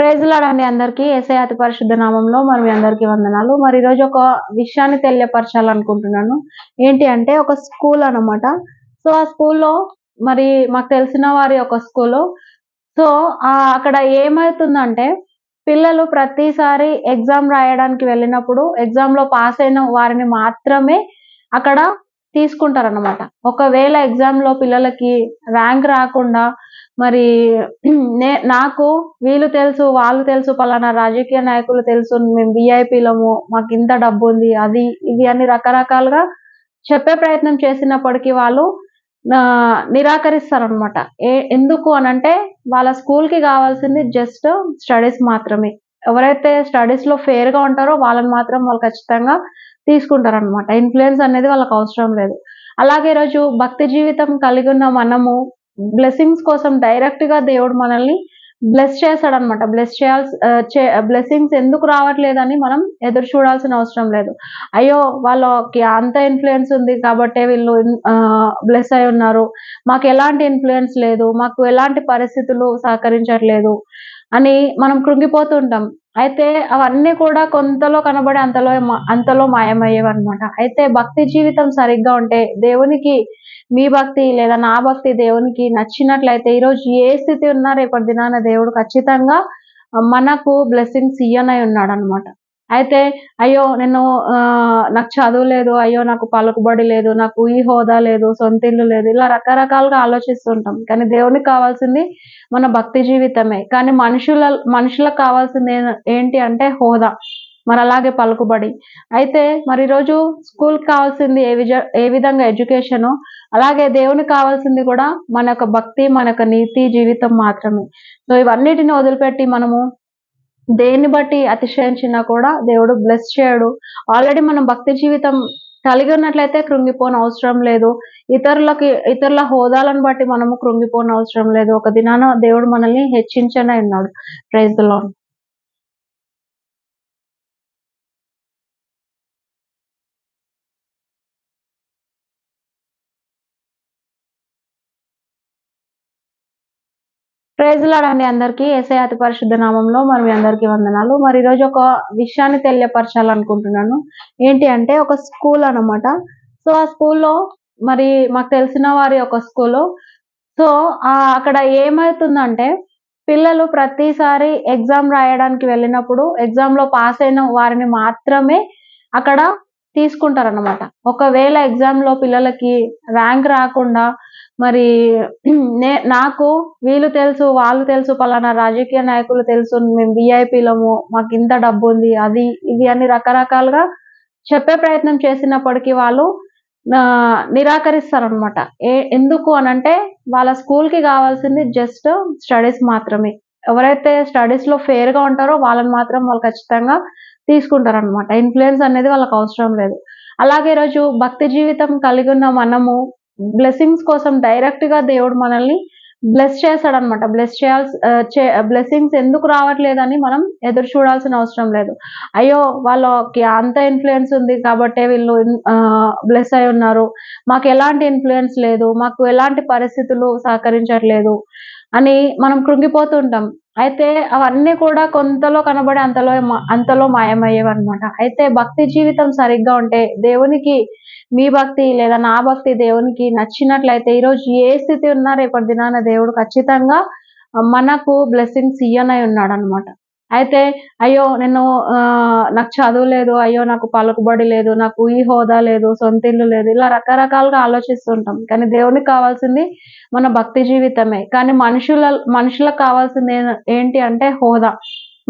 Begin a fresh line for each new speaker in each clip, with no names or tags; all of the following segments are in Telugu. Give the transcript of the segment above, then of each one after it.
ప్రైజ్లాడండి అందరికీ. ఏసై అతి పరిశుద్ధ నామంలో మరి మీ అందరికీ వందనాలు. మరి ఈరోజు ఒక విషయాన్ని తెలియపరచాలనుకుంటున్నాను. ఏంటి అంటే ఒక స్కూల్ అనమాట సో ఆ స్కూల్లో మరి మాకు తెలిసిన వారి ఒక స్కూల్. సో అక్కడ ఏమవుతుందంటే పిల్లలు ప్రతిసారి ఎగ్జామ్ రాయడానికి వెళ్ళినప్పుడు ఎగ్జామ్లో పాస్ అయిన వారిని మాత్రమే అక్కడ తీసుకుంటారనమాట ఒకవేళ ఎగ్జామ్లో పిల్లలకి ర్యాంక్ రాకుండా మరి నే నాకు వీళ్ళు తెలుసు వాళ్ళు తెలుసు పలానా రాజకీయ నాయకులు తెలుసు మేము విఐపీలము మాకు ఇంత డబ్బు ఉంది అది ఇది అని రకరకాలుగా చెప్పే ప్రయత్నం చేసినప్పటికీ వాళ్ళు నిరాకరిస్తారనమాట ఏ ఎందుకు అనంటే వాళ్ళ స్కూల్కి కావాల్సింది జస్ట్ స్టడీస్ మాత్రమే. ఎవరైతే స్టడీస్లో ఫేర్గా ఉంటారో వాళ్ళని మాత్రం వాళ్ళు ఖచ్చితంగా తీసుకుంటారనమాట ఇన్ఫ్లుయెన్స్ అనేది వాళ్ళకి అవసరం లేదు. అలాగే ఈరోజు భక్తి జీవితం కలిగి ఉన్న మనము బ్లెస్సింగ్స్ కోసం డైరెక్ట్గా దేవుడు మనల్ని బ్లెస్ చేస్తాడనమాట బ్లెస్ చేయాల్సి బ్లెస్సింగ్స్ ఎందుకు రావట్లేదని మనం ఎదురు చూడాల్సిన అవసరం లేదు. అయ్యో వాళ్ళకి అంత ఇన్ఫ్లుయెన్స్ ఉంది కాబట్టి వీళ్ళు బ్లెస్ అయి ఉన్నారు. మాకు ఎలాంటి ఇన్ఫ్లుయెన్స్ లేదు. మాకు ఎలాంటి పరిస్థితులు సహకరించట్లేదు. అని మనం కృంగిపోతుంటాం. అయితే అవన్నీ కూడా కొంతలో కనబడి అంతలో అంతలో మాయమయ్యేవన్నమాట. అయితే భక్తి జీవితం సరిగ్గా ఉంటే దేవునికి మీ భక్తి లేదా నా భక్తి దేవునికి నచ్చినట్లయితే ఈరోజు ఏ స్థితి ఉన్నా రేపటి దినాన దేవుడు ఖచ్చితంగా మనకు బ్లెస్సింగ్స్ ఇయ్యనై ఉన్నాడు అనమాట అయితే అయ్యో నేను నాకు చదువు లేదు అయ్యో నాకు పలుకుబడి లేదు నాకు ఈ హోదా లేదు సొంత ఇల్లు లేదు ఇలా రకరకాలుగా ఆలోచిస్తుంటాం. కానీ దేవునికి కావాల్సింది మన భక్తి జీవితమే. కానీ మనుషుల మనుషులకు కావాల్సింది ఏంటి అంటే హోదా. మరి అలాగే పలుకుబడి. అయితే మరి ఈరోజు స్కూల్కి కావాల్సింది ఏ విజ ఏ విధంగా ఎడ్యుకేషను? అలాగే దేవునికి కావాల్సింది కూడా మన యొక్క భక్తి మన యొక్క నీతి జీవితం మాత్రమే. సో ఇవన్నిటిని వదిలిపెట్టి మనము దేన్ని బట్టి అతిశయించినా కూడా దేవుడు బ్లెస్ చేయడు. ఆల్రెడీ మనం భక్తి జీవితం కలిగి ఉన్నట్లయితే కృంగిపోని అవసరం లేదు. ఇతరులకి ఇతరుల హోదాలను బట్టి మనము కృంగిపోని అవసరం లేదు. ఒక దినాన దేవుడు మనల్ని హెచ్చించనే ఉన్నాడు. ప్రైజ్లో ప్రైజ్లాడండి అందరికీ. ఏసై అతి పరిశుద్ధ నామంలో మరి మీ అందరికీ వందనాలు. మరి ఈరోజు ఒక విషయాన్ని తెలియపరచాలనుకుంటున్నాను. ఏంటి అంటే ఒక స్కూల్ అనమాట సో ఆ స్కూల్లో మరి మాకు తెలిసిన వారి ఒక స్కూల్. సో అక్కడ ఏమవుతుందంటే పిల్లలు ప్రతిసారి ఎగ్జామ్ రాయడానికి వెళ్ళినప్పుడు ఎగ్జామ్లో పాస్ అయిన వారిని మాత్రమే అక్కడ తీసుకుంటారనమాట ఒకవేళ ఎగ్జామ్లో పిల్లలకి ర్యాంక్ రాకుండా మరి నే నాకు వీళ్ళు తెలుసు వాళ్ళు తెలుసు పలానా రాజకీయ నాయకులు తెలుసు మేము విఐపీలము మాకు ఇంత డబ్బు ఉంది అది ఇది అని రకరకాలుగా చెప్పే ప్రయత్నం చేసినప్పటికీ వాళ్ళు నిరాకరిస్తారనమాట ఏ ఎందుకు అనంటే వాళ్ళ స్కూల్కి కావాల్సింది జస్ట్ స్టడీస్ మాత్రమే. ఎవరైతే స్టడీస్లో ఫెయిర్గా ఉంటారో వాళ్ళని మాత్రం వాళ్ళు ఖచ్చితంగా తీసుకుంటారనమాట ఇన్ఫ్లుయెన్స్ అనేది వాళ్ళకి అవసరం లేదు. అలాగే ఈరోజు భక్తి జీవితం కలిగి ఉన్న మనము బ్లెస్సింగ్స్ కోసం డైరెక్ట్గా దేవుడు మనల్ని బ్లెస్ చేస్తాడనమాట బ్లెస్ చేయాల్సి బ్లెస్సింగ్స్ ఎందుకు రావట్లేదని మనం ఎదురు చూడాల్సిన అవసరం లేదు. అయ్యో వాళ్ళకి అంత ఇన్ఫ్లుయెన్స్ ఉంది కాబట్టి వీళ్ళు బ్లెస్ అయి ఉన్నారు. మాకు ఎలాంటి ఇన్ఫ్లుయెన్స్ లేదు. మాకు ఎలాంటి పరిస్థితులు సహకరించట్లేదు అని మనం కృంగిపోతుంటాం అయితే అవన్నీ కూడా కొంతలో కనబడి అంతలో అంతలో మాయమయ్యేవన్నమాట. అయితే భక్తి జీవితం సరిగ్గా ఉంటే దేవునికి మీ భక్తి లేదా నా భక్తి దేవునికి నచ్చినట్లయితే ఈరోజు ఏ స్థితి ఉన్నా రేపటి దినాన దేవుడు ఖచ్చితంగా మనకు బ్లెస్సింగ్స్ ఇయ్యనై ఉన్నాడు అనమాట అయితే అయ్యో నేను నాకు చదువు లేదు అయ్యో నాకు పలుకుబడి లేదు నాకు ఈ హోదా లేదు సొంత ఇల్లు లేదు ఇలా రకరకాలుగా ఆలోచిస్తుంటాం. కానీ దేవునికి కావాల్సింది మన భక్తి జీవితమే. కానీ మనుషుల మనుషులకు కావాల్సింది ఏంటి అంటే హోదా.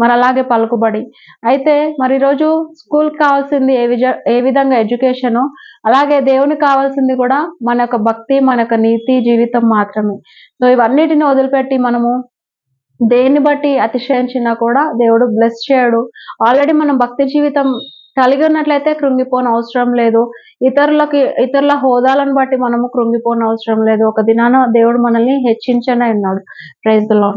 మరి అలాగే పలుకుబడి. అయితే మరి ఈరోజు స్కూల్కి కావాల్సింది ఏ విజ ఏ విధంగా ఎడ్యుకేషను? అలాగే దేవునికి కావాల్సింది కూడా మన యొక్క భక్తి మన యొక్క నీతి జీవితం మాత్రమే. సో ఇవన్నిటిని వదిలిపెట్టి మనము దేన్ని బట్టి అతిశయించినా కూడా దేవుడు బ్లెస్ చేయడు. ఆల్రెడీ మనం భక్తి జీవితం కలిగి ఉన్నట్లయితే కృంగిపోని అవసరం లేదు. ఇతరులకి ఇతరుల హోదాలను బట్టి మనము కృంగిపోని అవసరం లేదు. ఒక దినాన దేవుడు మనల్ని హెచ్చించనే ఉన్నాడు. ప్రైజ్లో